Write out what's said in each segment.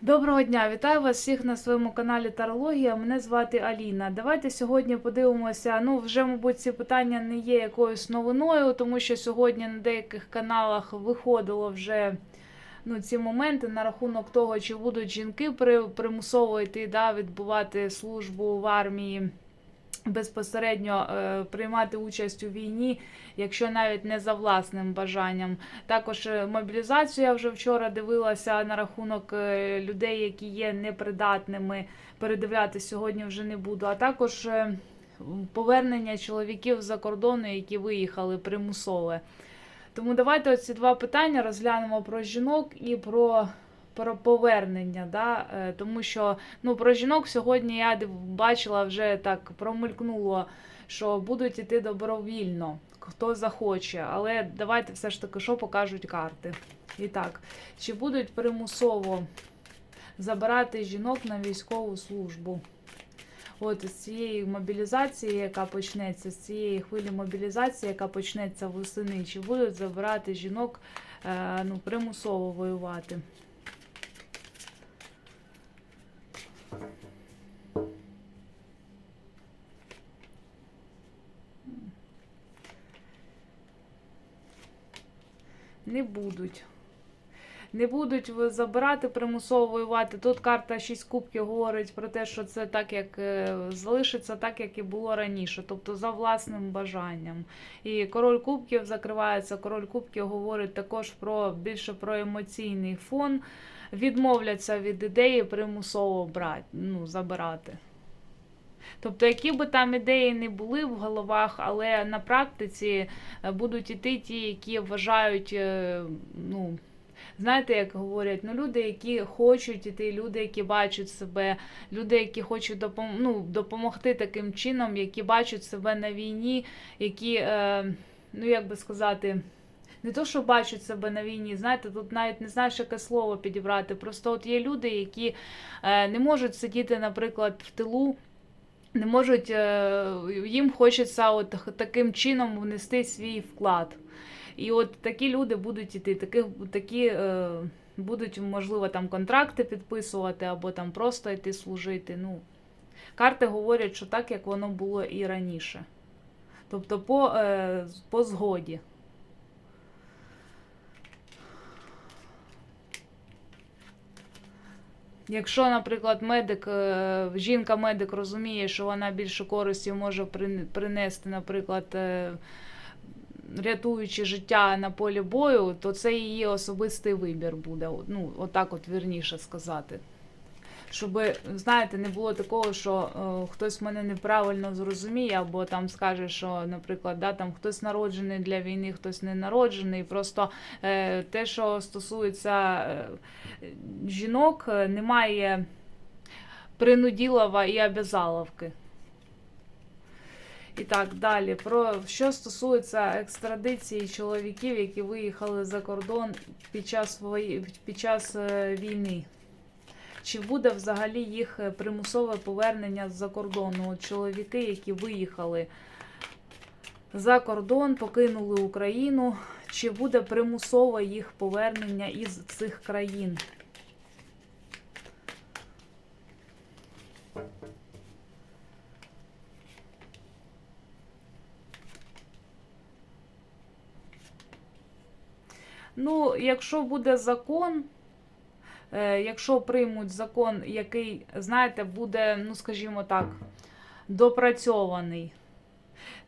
Доброго дня, вітаю вас всіх на своєму каналі Тарологія. Мене звати Аліна. Давайте сьогодні подивимося. Ну, вже, мабуть, ці питання не є якоюсь новиною, тому що сьогодні на деяких каналах виходило вже ну, ці моменти на рахунок того, чи будуть жінки при, примусово йти да, відбувати службу в армії. Безпосередньо е, приймати участь у війні, якщо навіть не за власним бажанням. Також е, мобілізацію я вже вчора дивилася на рахунок е, людей, які є непридатними. Передивляти сьогодні вже не буду. А також е, повернення чоловіків за кордону, які виїхали примусове. Тому давайте оці два питання розглянемо про жінок і про. Про повернення, да? е, тому що ну, про жінок сьогодні я бачила вже так промелькнуло, що будуть іти добровільно, хто захоче. Але давайте все ж таки, що покажуть карти. І так, чи будуть примусово забирати жінок на військову службу? От з цієї мобілізації, яка почнеться, з цієї хвилі мобілізації, яка почнеться восени, чи будуть забирати жінок е, ну, примусово воювати? Не будуть. Не будуть забирати примусово воювати. Тут карта 6 кубків говорить про те, що це так, як е, залишиться, так, як і було раніше, тобто за власним бажанням. І король кубків закривається. Король кубків говорить також про більше про емоційний фон. Відмовляться від ідеї примусово брати, ну, забирати. Тобто, які би там ідеї не були в головах, але на практиці е, будуть іти ті, які вважають, е, ну, знаєте, як говорять, ну, люди, які хочуть іти, люди, які бачать себе, люди, які хочуть допом- ну, допомогти таким чином, які бачать себе на війні, які, е, ну як би сказати. Не то, що бачать себе на війні, знаєте, тут навіть не знаєш, яке слово підібрати. Просто от є люди, які е, не можуть сидіти, наприклад, в тилу, не можуть, е, їм хочеться от таким чином внести свій вклад. І от такі люди будуть іти, таких, такі е, будуть, можливо, там контракти підписувати або там просто йти служити. Ну, карти говорять, що так, як воно було і раніше. Тобто по, е, по згоді. Якщо, наприклад, медик, е, жінка-медик розуміє, що вона більше користі може прин- принести, наприклад, е, рятуючи життя на полі бою, то це її особистий вибір буде. Ну, отак от вірніше сказати. Щоб, знаєте, не було такого, що е, хтось мене неправильно зрозуміє, або там скаже, що, наприклад, да, там хтось народжений для війни, хтось не народжений. Просто е, те, що стосується е, жінок, е, немає принуділова і обязаловки. І так, далі. Про що стосується екстрадиції чоловіків, які виїхали за кордон під час, вої... під час е, війни. Чи буде взагалі їх е, примусове повернення з-за кордону? Чоловіки, які виїхали за кордон, покинули Україну. Чи буде примусове їх повернення із цих країн? Ну, якщо буде закон, якщо приймуть закон, який, знаєте, буде, ну скажімо так, допрацьований,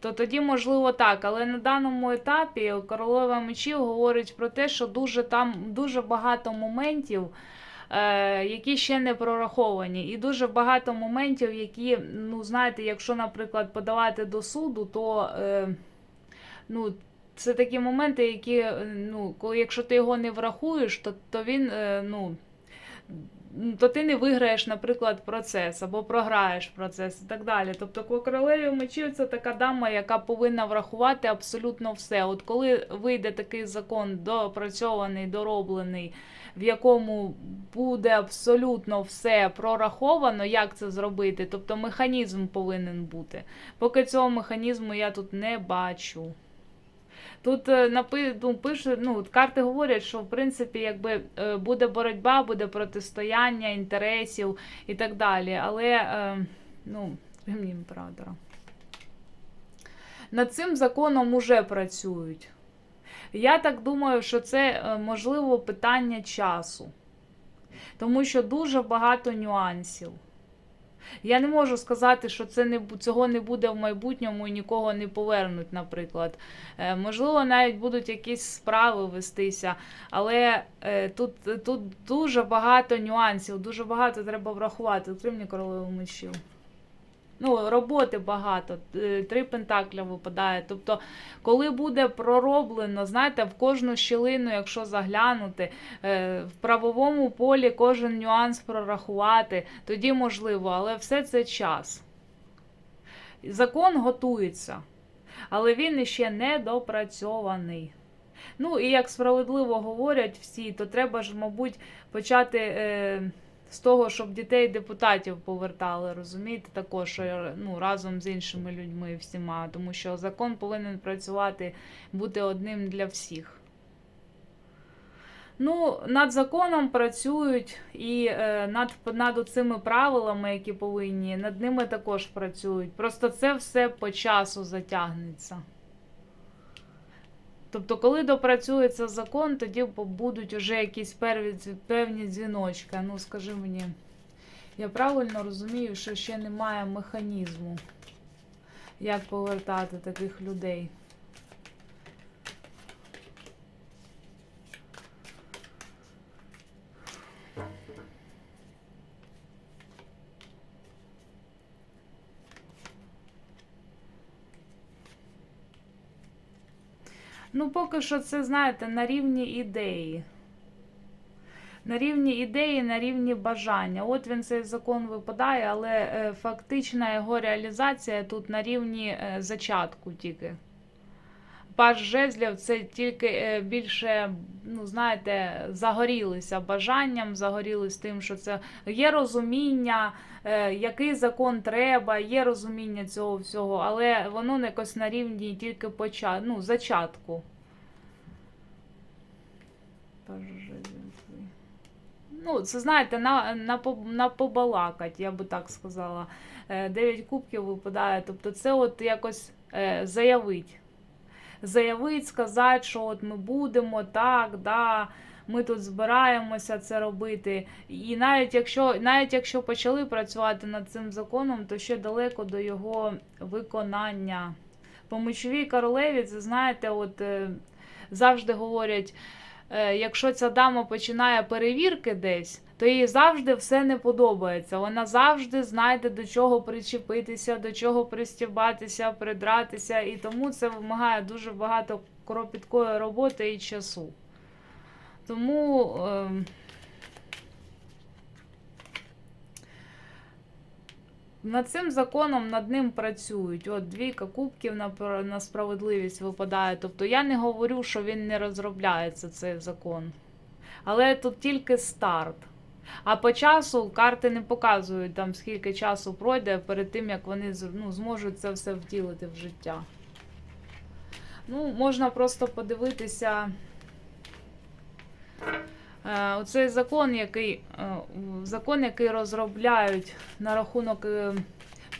то тоді можливо так. Але на даному етапі королева мечів говорить про те, що дуже там дуже багато моментів. е, Які ще не прораховані, і дуже багато моментів, які, ну знаєте, якщо, наприклад, подавати до суду, то е, ну, це такі моменти, які, е, ну, коли якщо ти його не врахуєш, то, то він, е, ну, то ти не виграєш, наприклад, процес або програєш процес і так далі. Тобто, по королеві мечів це така дама, яка повинна врахувати абсолютно все. От коли вийде такий закон допрацьований, дороблений, в якому буде абсолютно все прораховано, як це зробити, тобто механізм повинен бути. Поки цього механізму я тут не бачу. Тут е, напи, ну, пише, ну, карти говорять, що в принципі якби е, буде боротьба, буде протистояння інтересів і так далі. Але е, ну, імператора. Над цим законом уже працюють. Я так думаю, що це можливо питання часу, тому що дуже багато нюансів. Я не можу сказати, що це не цього не буде в майбутньому і нікого не повернуть, наприклад. Е, можливо, навіть будуть якісь справи вестися, але е, тут, тут дуже багато нюансів, дуже багато треба врахувати. Мені королеву мечів. Ну, роботи багато, е, три пентакля випадає. Тобто, коли буде пророблено, знаєте, в кожну щілину, якщо заглянути, е, в правовому полі кожен нюанс прорахувати, тоді можливо, але все це час. Закон готується, але він іще не допрацьований. Ну і як справедливо говорять всі, то треба ж, мабуть, почати е, з того, щоб дітей депутатів повертали, розумієте, також ну, разом з іншими людьми всіма, тому що закон повинен працювати, бути одним для всіх. Ну, над законом працюють і е, над, над цими правилами, які повинні, над ними також працюють. Просто це все по часу затягнеться. Тобто, коли допрацюється закон, тоді будуть вже якісь перві, певні дзвіночки. Ну, скажи мені, я правильно розумію, що ще немає механізму, як повертати таких людей. Ну, поки що це, знаєте, на рівні ідеї. На рівні ідеї, на рівні бажання. От він цей закон випадає, але е, фактична його реалізація тут на рівні е, зачатку тільки. Паж жезлів це тільки е, більше, ну, знаєте, загорілися бажанням, загорілись тим, що це є розуміння, е, який закон треба, є розуміння цього всього, але воно якось на рівні тільки поча... ну, зачатку. Ну, це знаєте, на, на, на побалакать, я би так сказала. Е, Дев'ять кубків випадає. Тобто, це от якось заявить. Заявить, сказати, що от ми будемо, так, да, ми тут збираємося це робити. І навіть якщо, навіть якщо почали працювати над цим законом, то ще далеко до його виконання. По мечовій королеві, це знаєте, от е, завжди говорять. е, Якщо ця дама починає перевірки десь, то їй завжди все не подобається. Вона завжди знайде до чого причепитися, до чого пристібатися, придратися, і тому це вимагає дуже багато кропіткої роботи і часу. Тому. ем, Над цим законом над ним працюють. От двійка кубків на, на справедливість випадає. Тобто я не говорю, що він не розробляється, цей закон. Але тут тільки старт. А по часу карти не показують, там, скільки часу пройде перед тим, як вони ну, зможуть це все втілити в життя. Ну, можна просто подивитися. Е, Оцей закон, який, е, закон, який розробляють на рахунок е,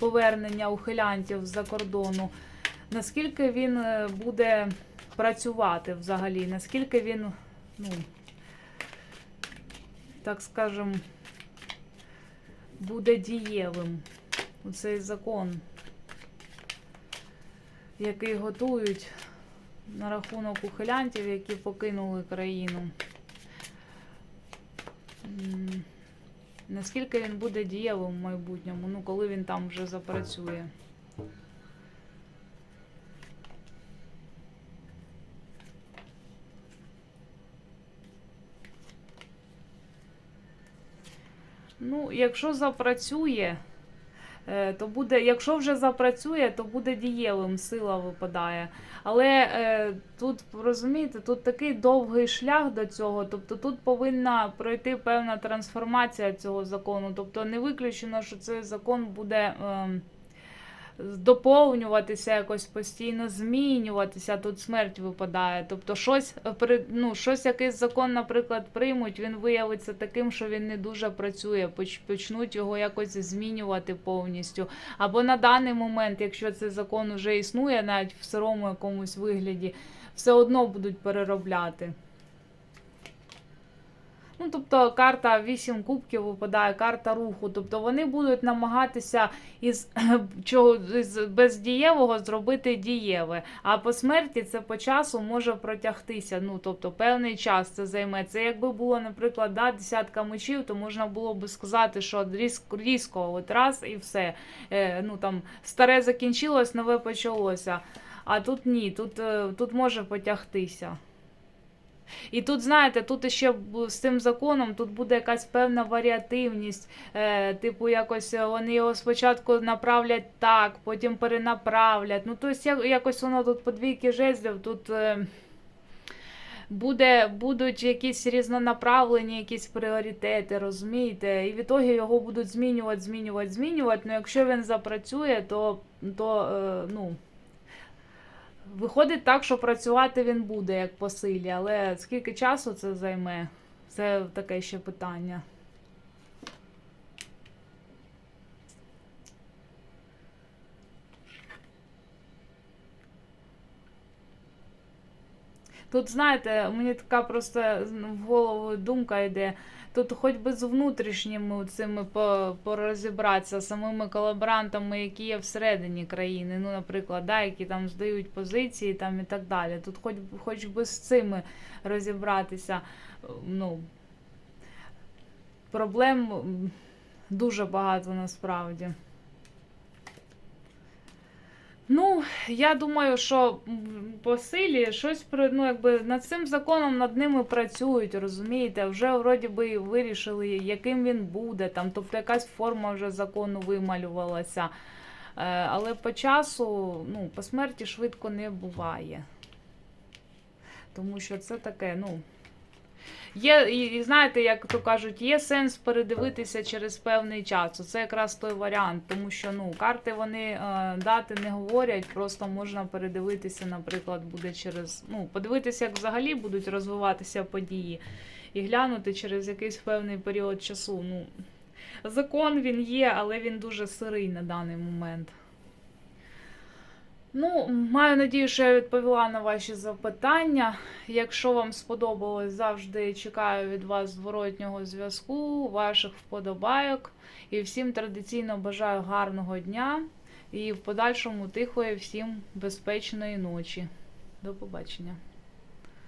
повернення ухилянтів з-за кордону, наскільки він буде працювати взагалі, наскільки він, ну, так скажем, буде дієвим. Оцей закон, який готують на рахунок ухилянтів, які покинули країну. Наскільки він буде дієвим в майбутньому, ну коли він там вже запрацює. Ну, якщо запрацює, е, то буде, якщо вже запрацює, то буде дієвим, сила випадає. Але е, тут розумієте, тут такий довгий шлях до цього. Тобто тут повинна пройти певна трансформація цього закону. Тобто не виключено, що цей закон буде ем, доповнюватися якось постійно змінюватися. Тут смерть випадає. Тобто, щось ну, щось якийсь закон, наприклад, приймуть, він виявиться таким, що він не дуже працює. Почнуть його якось змінювати повністю. Або на даний момент, якщо цей закон вже існує, навіть в сирому якомусь вигляді, все одно будуть переробляти. Ну, тобто карта 8 кубків випадає, карта руху. Тобто вони будуть намагатися із із бездієвого зробити дієве. А по смерті це по часу може протягтися. Ну, тобто певний час це займе. Це якби було, наприклад, да, десятка мечів, то можна було би сказати, що різко, різко от раз і все. Е, ну, там, старе закінчилось, нове почалося. А тут ні, тут, е, тут може потягтися. І тут, знаєте, тут ще з цим законом тут буде якась певна варіативність. Е, типу, якось е, вони його спочатку направлять так, потім перенаправлять. Ну, тобто, якось воно тут по двійки жезлів, тут. Е, Буде, будуть якісь різнонаправлені, якісь пріоритети, розумієте? І в ітогі його будуть змінювати, змінювати, змінювати. Ну, якщо він запрацює, то, то е, ну, Виходить так, що працювати він буде як по силі, але скільки часу це займе? Це таке ще питання. Тут, знаєте, мені така просто в голову думка йде. Тут хоч би з внутрішніми цими по- порозібратися, самими колаборантами, які є всередині країни, ну, наприклад, да, які там здають позиції там, і так далі. Тут хоч, хоч би з цими розібратися. Ну, проблем дуже багато насправді. Ну, я думаю, що по силі щось при- ну, якби над цим законом над ними працюють, розумієте? Вже вроді би вирішили, яким він буде, там, тобто якась форма вже закону вималювалася. Е, але по часу, ну, по смерті швидко не буває. Тому що це таке, ну. Є, і, знаєте, як то кажуть, є сенс передивитися через певний час. Це якраз той варіант, тому що ну, карти вони е, дати не говорять, просто можна передивитися, наприклад, буде через. Ну, подивитися, як взагалі будуть розвиватися події, і глянути через якийсь певний період часу. Ну, закон він є, але він дуже сирий на даний момент. Ну, маю надію, що я відповіла на ваші запитання. Якщо вам сподобалось, завжди чекаю від вас зворотнього зв'язку, ваших вподобайок. І всім традиційно бажаю гарного дня і в подальшому тихої, всім безпечної ночі. До побачення.